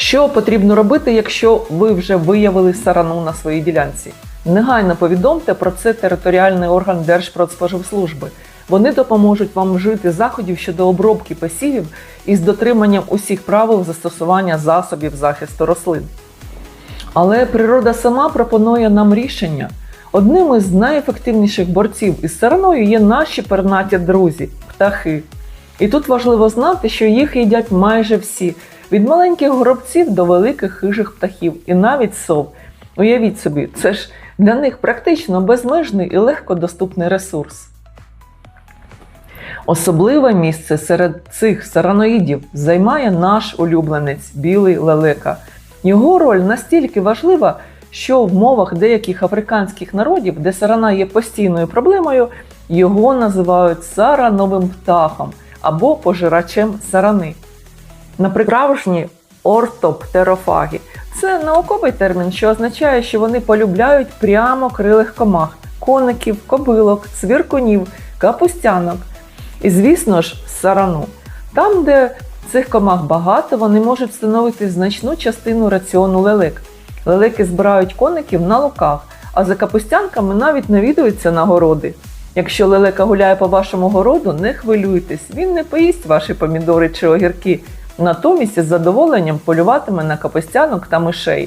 Що потрібно робити, якщо ви вже виявили сарану на своїй ділянці? Негайно повідомте про це територіальний орган Держпродспоживслужби. Вони допоможуть вам вжити заходів щодо обробки посівів із дотриманням усіх правил застосування засобів захисту рослин. Але природа сама пропонує нам рішення. Одним із найефективніших борців із сараною є наші пернаті друзі птахи. І тут важливо знати, що їх їдять майже всі, від маленьких горобців до великих хижих птахів і навіть сов. Уявіть собі, це ж для них практично безмежний і легкодоступний ресурс. Особливе місце серед цих сараноїдів займає наш улюбленець білий лелека. Його роль настільки важлива, що в мовах деяких африканських народів, де сарана є постійною проблемою, його називають сарановим птахом або пожирачем сарани. Наприклад, ортоптерофаги це науковий термін, що означає, що вони полюбляють прямо крилих комах, коників, кобилок, цвіркунів, капустянок. І, звісно ж, сарану. Там, де цих комах багато, вони можуть становити значну частину раціону лелек. Лелеки збирають коників на луках, а за капустянками навіть навідуються на городи. Якщо лелека гуляє по вашому городу, не хвилюйтесь, він не поїсть ваші помідори чи огірки, натомість із задоволенням полюватиме на капустянок та мишей.